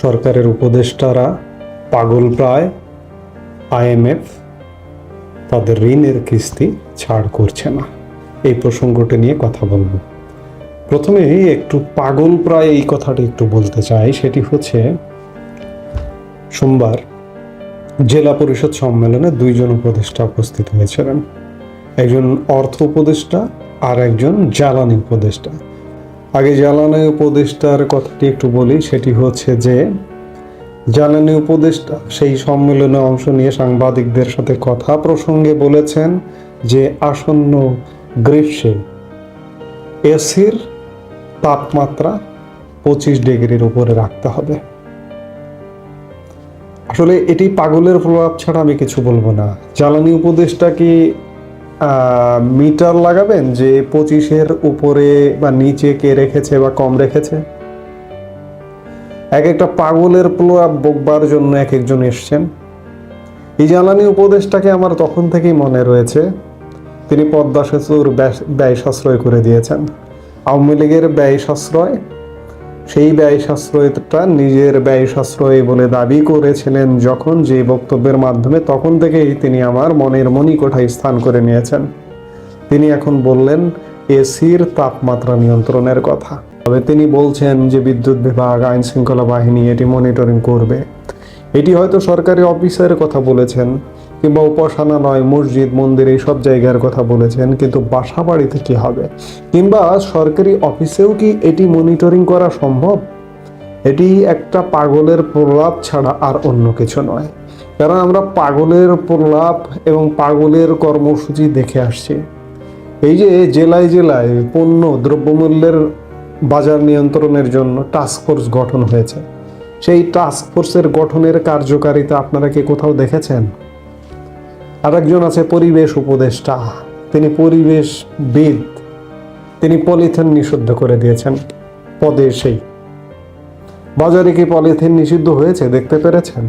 সরকারের উপদেষ্টারা পাগল প্রায় আইএমএফ তাদের ঋণের কিস্তি ছাড় করছে না। এই প্রসঙ্গটি নিয়ে কথা বলব। প্রথমে একটু পাগল প্রায় এই কথাটি একটু বলতে চাই। সেটি হচ্ছে, সোমবার জেলা পরিষদ সম্মেলনে দুইজন উপদেষ্টা উপস্থিত হয়েছিলেন। একজন অর্থ উপদেষ্টা আর একজন জ্বালানি উপদেষ্টা। আগে জ্বালানি উপদেষ্টার কথাটি একটু বলি, সেটি হচ্ছে যে, জ্বালানি উপদেষ্টা সেই সম্মেলনে অংশ নিয়ে সাংবাদিকদের সাথে কথা প্রসঙ্গে বলেছেন যে, আসন্ন গ্রীষ্মে এসির তাপমাত্রা পঁচিশ ডিগ্রির উপরে রাখতে হবে। আসলে এটি পাগলের প্রভাব ছাড়া আমি কিছু বলব না। জ্বালানি উপদেশটা কি মিটার লাগাবেন যে পঁচিশের উপরে বা নিচে কে রেখেছে বা কম রেখেছে? এক একটা পাগলের প্রভাব বকবার জন্য এক একজন এসছেন। এই জ্বালানি উপদেশটাকে আমার তখন থেকেই মনে রয়েছে। তিনি পদ্মা সেতুর ব্যয় সাশ্রয় করে দিয়েছেন। আওয়ামী লীগের ব্যয় সাশ্রয় সেই ব্যয় সাশ্রয়টা নিজের ব্যয় সাশ্রয় বলে দাবি করেছিলেন যখন যে বক্তব্যের মাধ্যমে তখন থেকেই তিনি আমার মনের মণিকোঠায় স্থান করে নিয়েছেন। তিনি এখন বললেন এসির তাপমাত্রা নিয়ন্ত্রণের কথা। তবে তিনি বলছেন যে বিদ্যুৎ বিভাগ আইন শৃঙ্খলা বাহিনী এটি মনিটরিং করবে। এটি হয়তো সরকারি অফিসের কথা বলেছেন কিংবা উপাসনা নয়, মসজিদ, মন্দির, এই সব জায়গার কথা বলেছেন, কিন্তু বাসা বাড়িতে কি হবে? কিংবা সরকারি অফিসেও কি এটি মনিটরিং করা সম্ভব? এটি একটা পাগলের প্রলাপ ছাড়া আর অন্য কিছু নয়। কারণ আমরা পাগলের প্রলাপ এবং পাগলের কর্মসূচি দেখে আসছি। এই যে জেলায় জেলায় পণ্য দ্রব্যমূল্যের বাজার নিয়ন্ত্রণের জন্য টাস্ক ফোর্স গঠন হয়েছে। সেই টাস্ক ফোর্সের গঠনের কার্যকারিতা আপনারা কি কোথাও দেখেছেন? আরেকজন আছে পরিবেশ উপদেষ্টা। তিনি পরিবেশবিদ তিনি পলিথিন নিষিদ্ধ করে দিয়েছেন পদে সেই। বাজারে কি পলিথিন নিষিদ্ধ হয়েছে দেখতে পেরেছেন?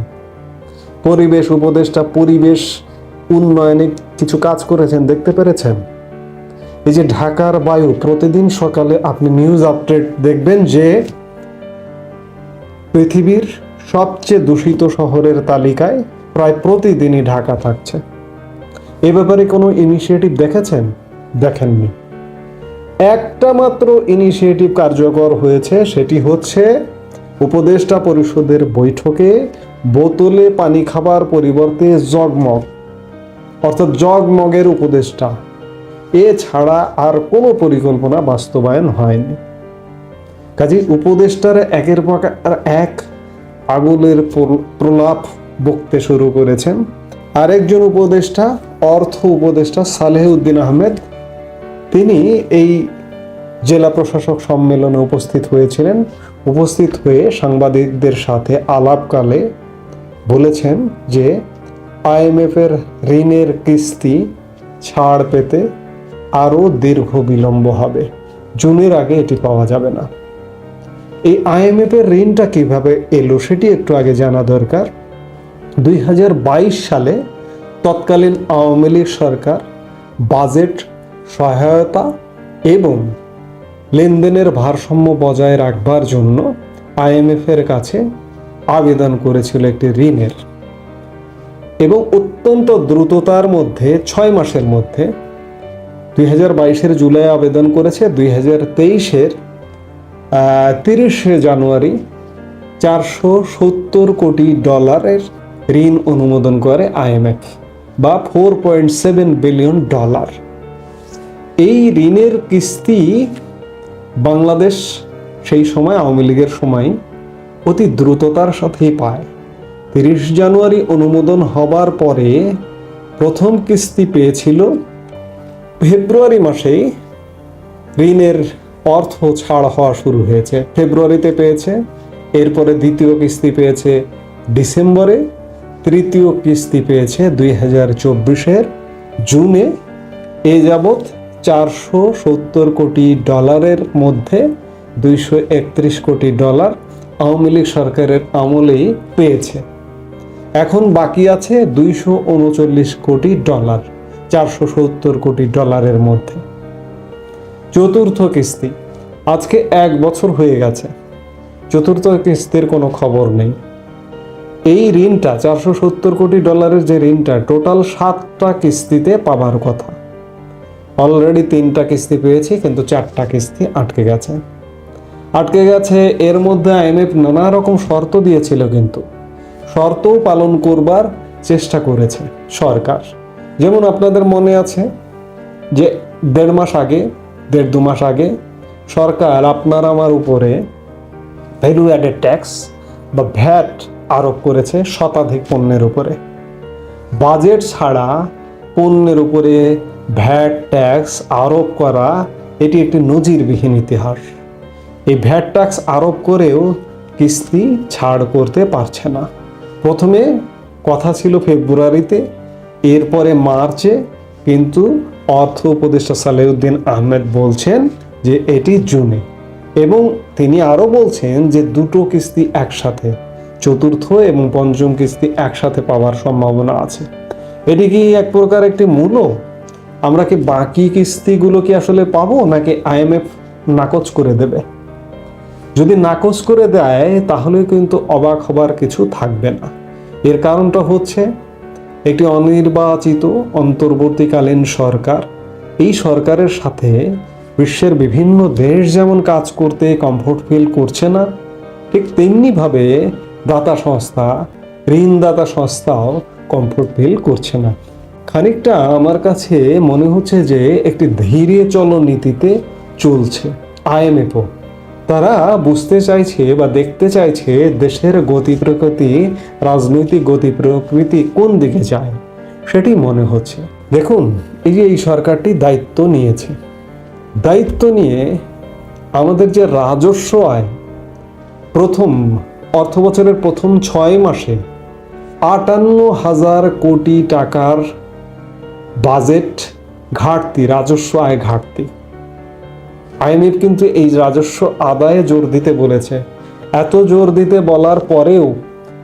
পরিবেশ উপদেষ্টা পরিবেশ উন্নয়নে কিছু কাজ করেছেন দেখতে পেরেছেন? এই যে ঢাকার বায়ু প্রতিদিন সকালে আপনি নিউজ আপডেট দেখবেন যে পৃথিবীর সবচেয়ে দূষিত শহরের তালিকায় প্রায় প্রতিদিনই ঢাকা থাকছে। এ ব্যাপারে কোনো ইনিশিয়েটিভ দেখেছেন? দেখেননি। একটা মাত্র ইনিশিয়েটিভ কার্যকর হয়েছে, সেটি হচ্ছে উপদেষ্টা পরিষদের বৈঠকে বোতলে পানি খাবার পরিবর্তে জগমগ অর্থাৎ জগমগের উপদেষ্টা। এছাড়া আর কোনো পরিকল্পনা বাস্তবায়ন হয়নি। কাজে উপদেষ্টারা একের পর এক আগুলের প্র- প্রলাপ বকতে শুরু করেছেন। আরেকজন উপদেষ্টা, অর্থ উপদেষ্টা সালেহ উদ্দিন আহমেদ, তিনি এই জেলা প্রশাসক সম্মেলনে উপস্থিত হয়েছিলেন। উপস্থিত হয়ে সাংবাদিকদের সাথে আলাপকালে বলেছেন যে, আইএমএফের ঋণের কিস্তি ছাড় পেতে আরও দীর্ঘ বিলম্ব হবে। জুনের আগে এটি পাওয়া যাবে না। এই আইএমএফ এর ঋণটা কীভাবে এলো সেটি একটু আগে জানা দরকার। দুই হাজার বাইশ সালে তৎকালীন আওয়ামী লীগ সরকার বাজেট, সহায়তা এবং লেনদেনের ভারসাম্য বজায় রাখবার জন্য আইএমএফ এর কাছে আবেদন করেছিল একটি ঋণের এবং অত্যন্ত দ্রুততার মধ্যে, ছয় মাসের মধ্যে দুই হাজার বাইশের জুলাই আবেদন করেছে। দুই হাজার তেইশের তিরিশে জানুয়ারি চারশো সত্তর কোটি ডলারের ঋণ অনুমোদন করে আইএমএফ বা four point seven billion dollar এই ঋণের কিস্তি বাংলাদেশ সেই সময় আওয়ামী লীগের সময় অতি দ্রুততার সাথেই পায়। তিরিশ জানুয়ারি অনুমোদন হবার পরে প্রথম কিস্তি পেয়েছিল ফেব্রুয়ারি মাসেই। ঋণের অর্থ ছাড় হওয়া শুরু হয়েছে, ফেব্রুয়ারিতে পেয়েছে, এরপরে দ্বিতীয় কিস্তি পেয়েছে ডিসেম্বরে। তৃতীয় কিস্তি পেয়েছে দুই হাজার চব্বিশের জুনে। এ যাবৎ চারশো সত্তর কোটি ডলারের মধ্যে দুইশো একত্রিশ কোটি ডলার আওয়ামী লীগ সরকারের আমলেই পেয়েছে। এখন বাকি আছে দুইশো উনচল্লিশ কোটি ডলার, চারশো সত্তর কোটি ডলারের মধ্যে। চতুর্থ কিস্তি, আজকে এক বছর হয়ে গেছে। চতুর্থ কিস্তির কোনো খবর নেই। এই ঋণটা চারশো সত্তর কোটি ডলারের যে ঋণটা, টোটাল সাতটা কিস্তিতে পাবার কথা। অলরেডি তিনটা কিস্তি পেয়েছি, কিন্তু চারটা কিস্তি আটকে গেছে। আটকে গেছে, এর মধ্যে আইএমএফ নানা রকম শর্ত দিয়েছিল কিন্তু। শর্তও পালন করবার চেষ্টা করেছে সরকার। যেমন আপনাদের মনে আছে যে দেড় মাস আগে, দেড় দু মাস আগে সরকার আপনার আমার উপরে ভ্যালু অ্যাডেড ট্যাক্স বা ভ্যাট আরোপ করেছে শতাধিক পণ্যের উপরে। বাজেট ছাড়া পণ্যের উপরে ভ্যাট ট্যাক্স আরোপ করা, এটি একটি নজিরবিহীন ইতিহাস। এই ভ্যাট ট্যাক্স আরোপ করেও কিস্তি ছাড় করতে পারছে না। প্রথমে কথা ছিল ফেব্রুয়ারিতে, এরপরে মার্চে, কিন্তু অর্থ উপদেষ্টা সালেউদ্দিন আহমেদ বলছেন যে এটি জুনে এবং তিনি আরও বলছেন যে দুটো কিস্তি একসাথে চতুর্থ এবং পঞ্চম কিস্তি একসাথে পাওয়ার সম্ভাবনা আছে। এটি কি এক প্রকার একটি মূল্য? আমরা কি বাকি কিস্তিগুলো কি আসলে পাবো, নাকি আইএমএফ নাকচ করে দেবে? যদি নাকচ করে দেয়, তাহলে কিন্তু অবাক হবার কিছু থাকবে না। এর কারণটা হচ্ছে, একটি অনির্বাচিত, অন্তর্বর্তীকালীন সরকার, এই সরকারের সাথে বিশ্বের বিভিন্ন দেশ যেমন কাজ করতে কমফোর্ট ফিল করছে না, ঠিক তেমনিভাবে দাতা সংস্থা ঋণদাতা সংস্থাও কমফোর্ট ফিল করছে না। খানিকটা আমার কাছে মনে হচ্ছে যে একটি ধীরে চলো নীতিতে চলছে, আইএমএফও। তারা বুঝতে চাইছে বা দেখতে চাইছে দেশের গতি প্রকৃতি, রাজনৈতিক গতি প্রকৃতি কোন দিকে যায়, সেটি মনে হচ্ছে। দেখুন, এই যে এই সরকারটি দায়িত্ব নিয়েছে। দায়িত্ব নিয়ে আমাদের যে রাজস্ব আয়, প্রথম অর্থ বছরের প্রথম ছয় মাসে আটান্ন হাজার কোটি টাকার বাজেট ঘাটতি, রাজস্ব আয় ঘাটতি। আইএমএফ কিন্তু এই রাজস্ব আদায়ে জোর দিতে বলেছে। এত জোর দিতে বলার পরেও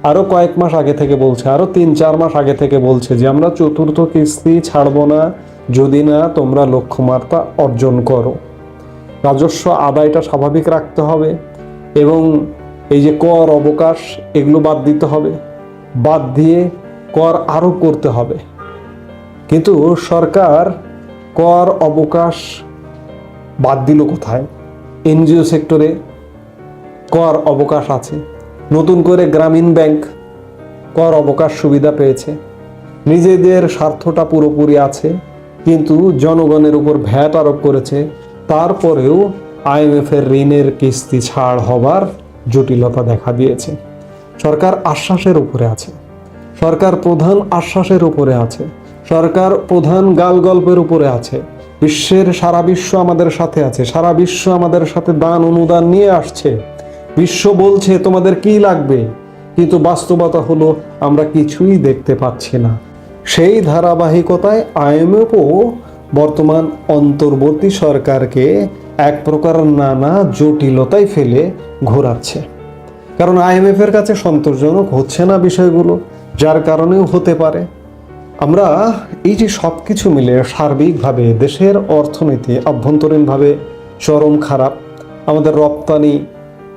আরও কয়েক মাস আগে থেকে বলছে আরও তিন চার মাস আগে থেকে বলছে যে, আমরা চতুর্থ কিস্তি ছাড়বো না, যদি না তোমরা লক্ষ্যমাত্রা অর্জন করো। রাজস্ব আদায়টা স্বাভাবিক রাখতে হবে এবং এই যে কর অবকাশ, এগুলো বাদ দিতে হবে। বাদ দিয়ে কর আরোপ করতে হবে। কিন্তু সরকার কর অবকাশ বাদ দিল কোথায়? এনজিও সেক্টরে কর অবকাশ আছে। নতুন করে গ্রামীণ ব্যাংক কর অবকাশ সুবিধা পেয়েছে। নিজেদের স্বার্থটা পুরোপুরি আছে, কিন্তু জনগণের উপর ভ্যাট আরোপ করেছে। তারপরেও আইএমএফের ঋণের কিস্তি ছাড় হবার জটিলতা দেখা দিয়েছে। সরকার আশ্বাসের উপরে আছে। সরকার প্রধান আশ্বাসের উপরে আছে। সরকার প্রধান গাল গল্পের উপরে আছে। বিশ্বের সারা বিশ্ব আমাদের সাথে আছে। সারা বিশ্ব আমাদের সাথে দান অনুদান নিয়ে আসছে। বিশ্ব বলছে, তোমাদের কি লাগবে? কিন্তু বাস্তবতা হলো, আমরা কিছুই দেখতে পাচ্ছি না। সেই ধারাবাহিকতায় আইএমএফও বর্তমান অন্তর্বর্তী সরকারকে এক প্রকার নানা জটিলতায় ফেলে ঘোরাচ্ছে। কারণ আইএমএফ এর কাছে সন্তোষজনক হচ্ছে না বিষয়গুলো, যার কারণেও হতে পারে। আমরা এই যে সব কিছু মিলে সার্বিকভাবে দেশের অর্থনীতি অভ্যন্তরীণভাবে চরম খারাপ, আমাদের রপ্তানি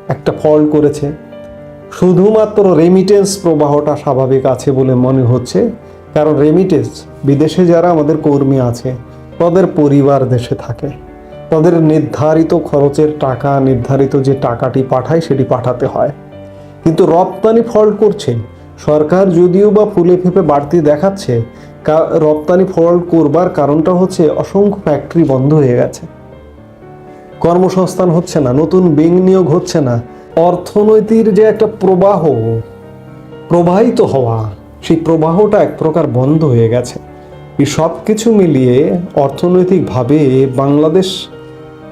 একটা ফল করেছে। শুধুমাত্র রেমিটেন্স প্রবাহটা স্বাভাবিক আছে বলে মনে হচ্ছে, কারণ রেমিটেন্স বিদেশে যারা আমাদের কর্মী আছে, তাদের পরিবার দেশে থাকে। তাদের নির্ধারিত খরচের টাকা, নির্ধারিত যে টাকাটি পাঠায় সেটি পাঠাতে হয়। কিন্তু রপ্তানি ফল করছে সরকার যদিও বা ফুলে ফেপে বাড়তি দেখাচ্ছে রপ্তানি ফল করবার কারণটা হচ্ছে অসংখ্য ফ্যাক্টরি বন্ধ হয়ে গেছে। কর্মসংস্থান হচ্ছে না, নতুন বিনিয়োগ হচ্ছে না। অর্থনৈতিক যে একটা প্রবাহ, প্রবাহিত হওয়া, সেই প্রবাহটা এক প্রকার বন্ধ হয়ে গেছে। এই সব কিছু মিলিয়ে অর্থনৈতিকভাবে বাংলাদেশ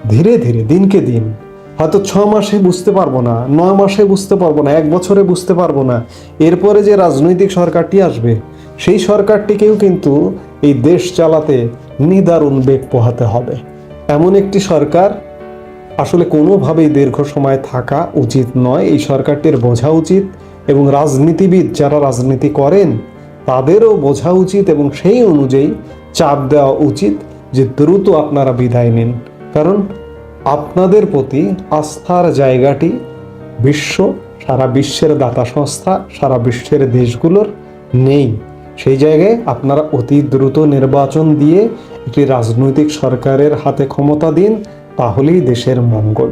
ধীরে ধীরে, দিনকে দিন। হয়তো ছ মাসে বুঝতে পারব না, নয় মাসে বুঝতে পারব না, এক বছরে বুঝতে পারব না। এরপরে যে রাজনৈতিক সরকারটি আসবে, সেই সরকারটিকেও কিন্তু এই দেশ চালাতে নিদারুণ বেগ পোহাতে হবে। এমন একটি সরকার আসলে কোনোভাবেই দীর্ঘ সময় থাকা উচিত নয়। এই সরকারটির বোঝা উচিত এবং রাজনীতিবিদ যারা রাজনীতি করেন, তাদেরও বোঝা উচিত এবং সেই অনুযায়ী চাপ দেওয়া উচিত যে দ্রুত আপনারা বিদায় নিন। কারণ আপনাদের প্রতি আস্থার জায়গাটি বিশ্ব, সারা বিশ্বের দাতা সংস্থা, সারা বিশ্বের দেশগুলোর নেই। সেই জায়গায় আপনারা অতি দ্রুত নির্বাচন দিয়ে একটি রাজনৈতিক সরকারের হাতে ক্ষমতা দিন, তাহলেই দেশের মঙ্গল।